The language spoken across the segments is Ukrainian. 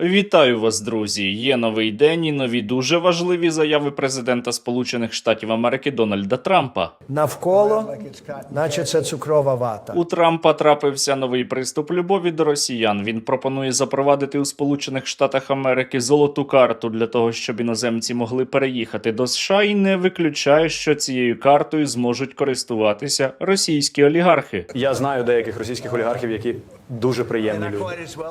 Вітаю вас, друзі! Є новий день і нові дуже важливі заяви президента Сполучених Штатів Америки Дональда Трампа. навколо, наче це цукрова вата. У Трампа трапився новий приступ любові до росіян. Він пропонує запровадити у Сполучених Штатах Америки золоту карту для того, щоб іноземці могли переїхати до США, і не виключає, що цією картою зможуть користуватися російські олігархи. Я знаю деяких російських олігархів, які дуже приємні люди.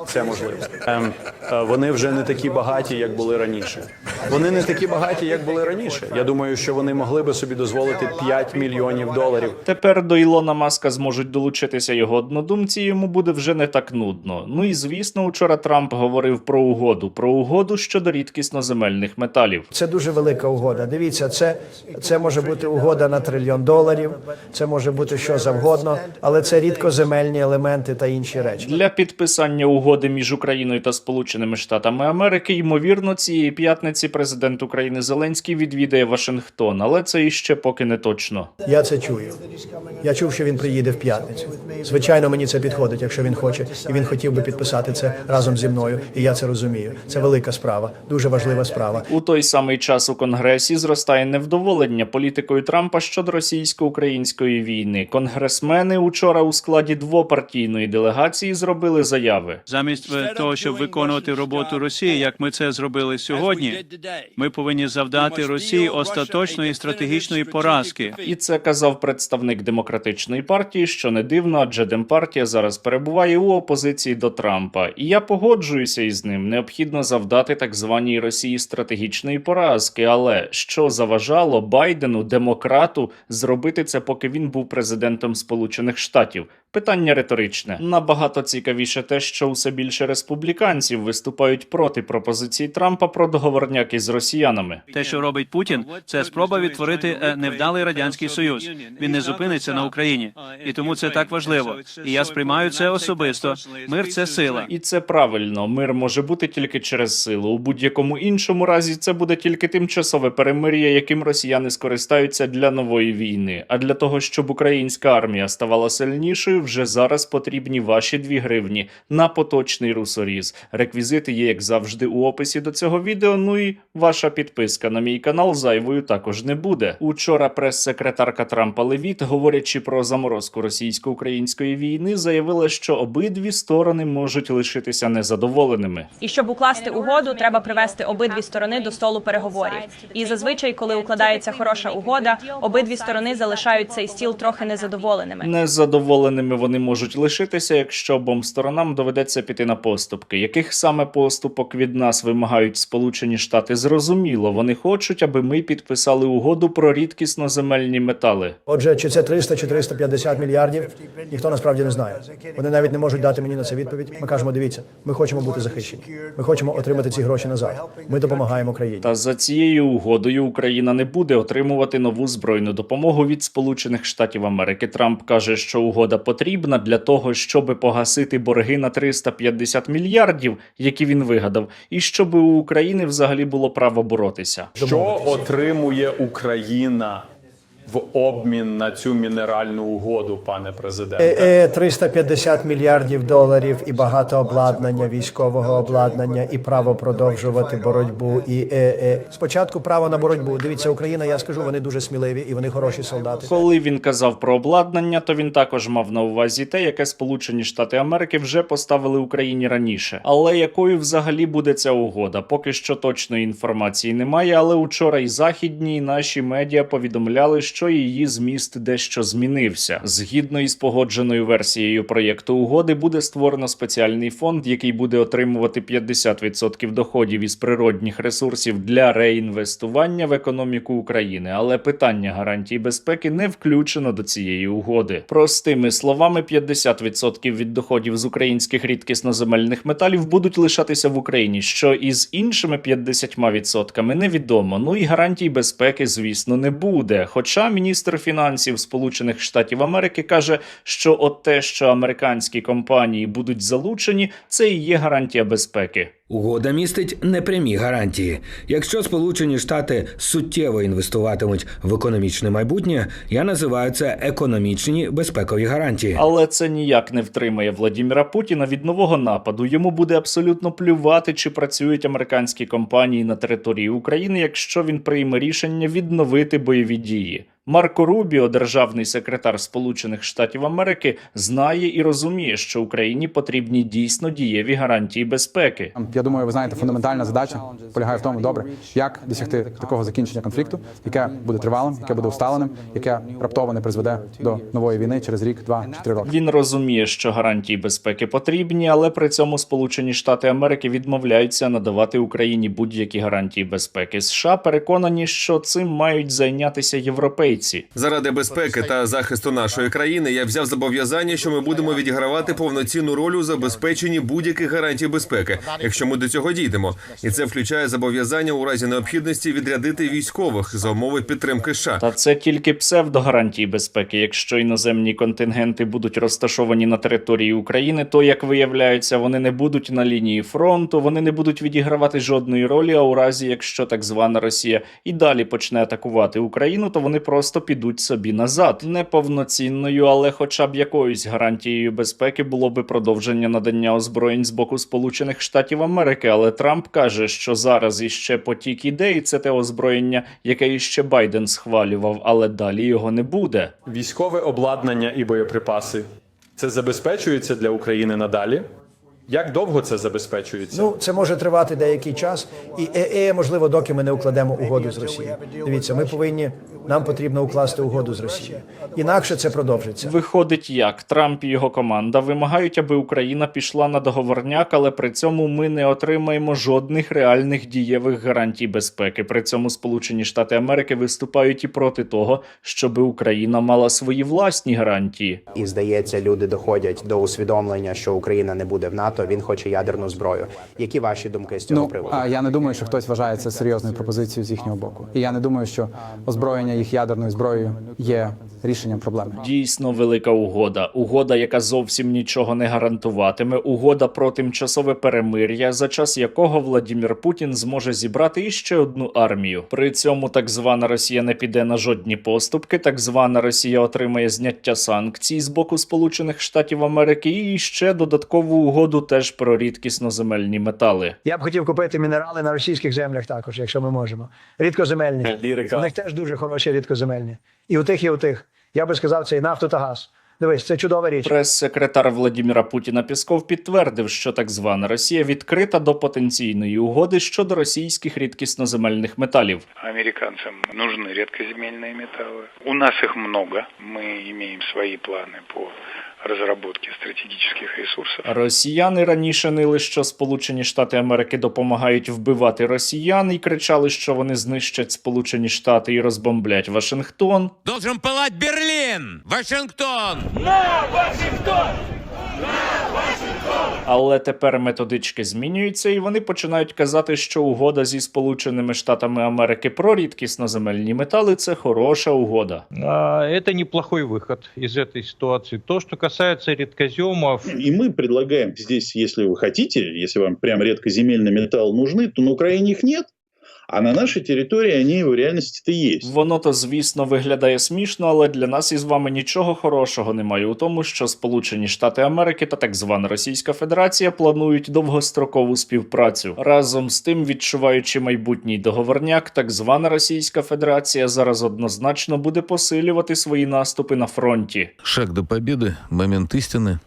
Це можливо. Ем, е, вони вже не такі багаті, як були раніше. Вони не такі багаті, як були раніше. Я думаю, що вони могли би собі дозволити 5 мільйонів доларів. Тепер до Ілона Маска зможуть долучитися його однодумці. Йому буде вже не так нудно. Ну і звісно, учора Трамп говорив про угоду, про угоду щодо рідкісноземельних металів. Це дуже велика угода. Дивіться, це, це може бути угода на трильйон доларів, це може бути що завгодно, але це рідкоземельні елементи та інші речі. Для підписання угоди між Україною та Сполученими Штатами Америки, ймовірно, цієї п'ятниці президент України Зеленський відвідає Вашингтон, але це іще поки не точно. Я це чую. Я чув, що він приїде в п'ятницю. Звичайно, мені це підходить, якщо він хоче, і він хотів би підписати це разом зі мною. І я це розумію. Це велика справа, дуже важлива справа. У той самий час у Конгресі зростає невдоволення політикою Трампа щодо російсько-української війни. Конгресмени учора у складі двопартійної делегації зробили заяви. Замість того, щоб виконувати роботу Росії, як ми це зробили сьогодні, ми повинні завдати Росії остаточної стратегічної поразки. І це казав представник демократичної партії, що не дивно, адже демпартія зараз перебуває у опозиції до Трампа. І я погоджуюся із ним. Необхідно завдати так званій Росії стратегічної поразки. Але що заважало Байдену, демократу, зробити це, поки він був президентом Сполучених Штатів? Питання риторичне. Набагато цікавіше те, що усе більше республіканців виступають проти пропозиції Трампа про договорняк із росіянами. Те, що робить Путін, це спроба відтворити е, невдалий радянський союз. Він не зупиниться на Україні, і тому це так важливо. І я сприймаю це особисто. Мир це сила. І це правильно. Мир може бути тільки через силу. У будь-якому іншому разі це буде тільки тимчасове перемир'я, яким росіяни скористаються для нової війни. А для того, щоб українська армія ставала сильнішою, вже зараз потрібні ваші дві гривні на поточний русоріз. Реквізити є, як завжди, у описі до цього відео. Ну і ваша підписка на мій канал зайвою також не буде. Учора прес-секретарка Трампа Левіт, говорячи про заморозку російсько-української війни, заявила, що обидві сторони можуть лишитися незадоволеними. І щоб укласти угоду, треба привести обидві сторони до столу переговорів. І зазвичай, коли укладається хороша угода, обидві сторони залишають цей стіл трохи незадоволеними. Незадоволеними вони можуть лишитися, якщо обом сторонам доведеться піти на поступки. Яких саме поступок від нас вимагають Сполучені Штати? Зрозуміло, вони хочуть, аби ми підписали угоду про рідкісноземельні метали. Отже, чи це 300 чи 350 мільярдів, ніхто насправді не знає. Вони навіть не можуть дати мені на це відповідь. Ми кажемо, дивіться, ми хочемо бути захищені. Ми хочемо отримати ці гроші назад. Ми допомагаємо країні. Та за цією угодою Україна не буде отримувати нову збройну допомогу від Сполучених Штатів Америки. Трамп каже, що угода потрібна для того, щоб погасити борги на 350 мільярдів, які він вигадав, і щоб у України взагалі було право боротися. Що отримує Україна в обмін на цю мінеральну угоду, пане президенте? Е, е, 350 мільярдів доларів і багато обладнання, військового обладнання, і право продовжувати боротьбу. І е, е, спочатку право на боротьбу. Дивіться, Україна. Я скажу, вони дуже сміливі і вони хороші солдати. Коли він казав про обладнання, то він також мав на увазі те, яке Сполучені Штати Америки вже поставили Україні раніше. Але якою взагалі буде ця угода? Поки що точної інформації немає. Але учора і західні і наші медіа повідомляли, що її зміст дещо змінився. Згідно із погодженою версією проєкту угоди, буде створено спеціальний фонд, який буде отримувати 50% доходів із природних ресурсів для реінвестування в економіку України. Але питання гарантій безпеки не включено до цієї угоди. Простими словами, 50% від доходів з українських рідкісноземельних металів будуть лишатися в Україні, що із іншими 50% невідомо. Ну і гарантій безпеки, звісно, не буде. Хоча міністр фінансів Сполучених Штатів Америки каже, що от те, що американські компанії будуть залучені, це і є гарантія безпеки. Угода містить непрямі гарантії. Якщо Сполучені Штати суттєво інвестуватимуть в економічне майбутнє, я називаю це економічні безпекові гарантії. Але це ніяк не втримає Владіміра Путіна від нового нападу. Йому буде абсолютно плювати, чи працюють американські компанії на території України, якщо він прийме рішення відновити бойові дії. Марко Рубіо, державний секретар Сполучених Штатів Америки, знає і розуміє, що Україні потрібні дійсно дієві гарантії безпеки. Я думаю, ви знаєте, фундаментальна задача полягає в тому, добре, як досягти такого закінчення конфлікту, яке буде тривалим, яке буде усталеним, яке раптово не призведе до нової війни через рік, два чи три роки. Він розуміє, що гарантії безпеки потрібні, але при цьому Сполучені Штати Америки відмовляються надавати Україні будь-які гарантії безпеки. США переконані, що цим мають зайнятися європейці. Заради безпеки та захисту нашої країни я взяв зобов'язання, що ми будемо відігравати повноцінну роль у забезпеченні будь-яких гарантій безпеки, якщо ми до цього дійдемо. І це включає зобов'язання у разі необхідності відрядити військових за умови підтримки США. Та це тільки псевдогарантії безпеки. Якщо іноземні контингенти будуть розташовані на території України, то як виявляється, вони не будуть на лінії фронту, вони не будуть відігравати жодної ролі. А у разі, якщо так звана Росія і далі почне атакувати Україну, то вони просто підуть собі назад. Неповноцінною, але хоча б якоюсь гарантією безпеки було би продовження надання озброєнь з боку Сполучених Штатів Америки. Але Трамп каже, що зараз іще потік ідей, це те озброєння, яке іще Байден схвалював, але далі його не буде. Військове обладнання і боєприпаси це забезпечується для України надалі. Як довго це забезпечується? Ну, це може тривати деякий час, і ЕЕ, можливо, доки ми не укладемо угоду з Росією. Дивіться, ми повинні нам потрібно укласти угоду з Росією. Інакше це продовжиться. Виходить, як Трамп і його команда вимагають, аби Україна пішла на договорняк, але при цьому ми не отримаємо жодних реальних дієвих гарантій безпеки. При цьому Сполучені Штати Америки виступають і проти того, щоби Україна мала свої власні гарантії. І здається, люди доходять до усвідомлення, що Україна не буде в НАТО. Він хоче ядерну зброю. Які ваші думки з цього Ну приводу? а я не думаю, що хтось вважає це серйозною пропозицією з їхнього боку. І я не думаю, що озброєння їх ядерною зброєю є рішенням проблеми. Дійсно велика угода. Угода, яка зовсім нічого не гарантуватиме. Угода про тимчасове перемир'я, за час якого Владімір Путін зможе зібрати іще одну армію. При цьому так звана Росія не піде на жодні поступки. Так звана Росія отримає зняття санкцій з боку Сполучених Штатів Америки і ще додаткову угоду теж про рідкісноземельні метали. Я б хотів купити мінерали на російських землях також, якщо ми можемо. Рідкоземельні. Лірика. У них теж дуже хороші рідкоземельні І у тих, і у тих. Я би сказав, це і нафту та газ. Дивись, це чудова річ. Прес-секретар Владіміра Путіна Пісков підтвердив, що так звана Росія відкрита до потенційної угоди щодо російських рідкісноземельних металів. Американцам нужны редкоземельные металлы. У нас их много. Мы имеем свои планы по разработке стратегічних ресурсів. Росіяни раніше нили, що Сполучені Штати Америки допомагають вбивати росіян і кричали, що вони знищать Сполучені Штати і розбомблять Вашингтон. Должен палать Берлін! Вашингтон! Але тепер методички змінюються, і вони починають казати, що угода зі Сполученими Штатами Америки про рідкісноземельні метали це хороша угода. А, Это неплохой выход из этой ситуации. То, что касается редкоземов, И мы предлагаем здесь, если вы хотите, если вам прям редкоземельный металл нужны, то на Украине их нет, а на нашей территории они в реальности-то есть. Воно то, звісно, виглядає смішно, але для нас із вами нічого хорошого немає у тому, що Сполучені Штати Америки та так звана Російська Федерація планують довгострокову співпрацю. Разом з тим, відчуваючи майбутній договорняк, так звана Російська Федерація зараз однозначно буде посилювати свої наступи на фронті. Шаг до победы, момент истины.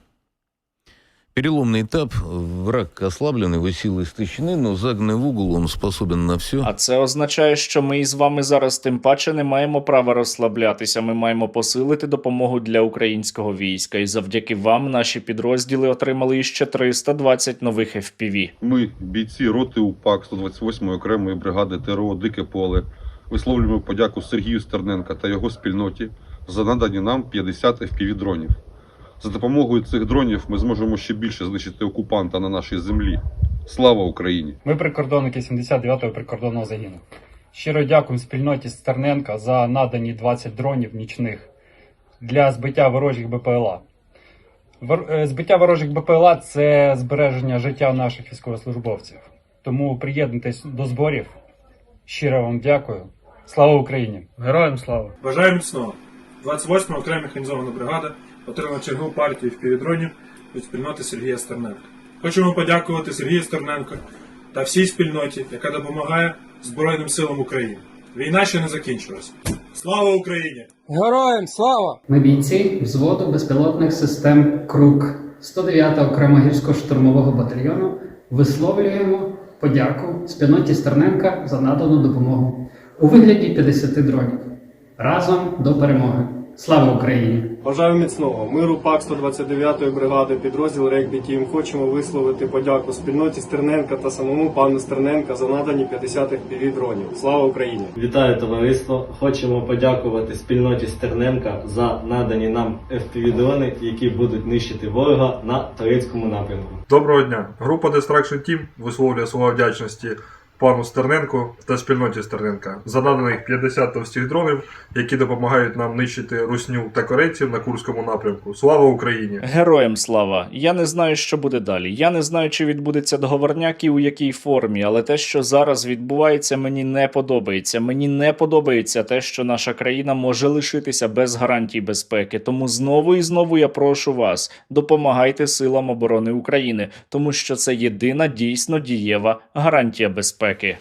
Переломный этап. Враг ослаблен, его силы истощены, но загнанный в угол он способен на все. А це означає, що ми із вами зараз тим паче не маємо права розслаблятися. Ми маємо посилити допомогу для українського війська. І завдяки вам наші підрозділи отримали іще 320 нових FPV. Ми, бійці роти УПАК 128-ї окремої бригади ТРО Дике поле, висловлюємо подяку Сергію Стерненка та його спільноті за надані нам 50 FPV-дронів. За допомогою цих дронів ми зможемо ще більше знищити окупанта на нашій землі. Слава Україні! Ми прикордонники 79-го прикордонного загіну. Щиро дякуємо спільноті Стерненка за надані 20 дронів нічних для збиття ворожих БПЛА. Е, Збиття ворожих БПЛА це збереження життя наших військовослужбовців. Тому приєднуйтесь до зборів. Щиро вам дякую. Слава Україні! Героям слава! Бажаю міцного. 28 окрема механізована бригада отримала чергову партію впівдронів від спільноти Сергія Стерненка. Хочемо подякувати Сергію Стерненко та всій спільноті, яка допомагає Збройним силам України. Війна ще не закінчилась. Слава Україні! Героям слава! Ми бійці взводу безпілотних систем Крук 109 окремо гірсько-штурмового батальйону висловлюємо подяку спільноті Стерненка за надану допомогу у вигляді 50 дронів. Разом до перемоги. Слава Україні! Бажаю міцного миру ПАК 129-ї бригади, підрозділ Регбі Тім. Хочемо висловити подяку спільноті Стерненка та самому пану Стерненка за надані 50 піві дронів. Слава Україні! Вітаю товариство! Хочемо подякувати спільноті Стерненка за надані нам FPV-дрони, які будуть нищити ворога на турецькому напрямку. Доброго дня! Група Distraction Team висловлює слова вдячності пану Стерненку та спільноті Стерненка за наданих 50 товстих дронів, які допомагають нам нищити русню та корейців на Курському напрямку. Слава Україні! Героям слава! Я не знаю, що буде далі. Я не знаю, чи відбудеться договорняк і у якій формі, але те, що зараз відбувається, мені не подобається. Мені не подобається те, що наша країна може лишитися без гарантій безпеки. Тому знову і знову я прошу вас, допомагайте силам оборони України, тому що це єдина дійсно дієва гарантія безпеки. aqui.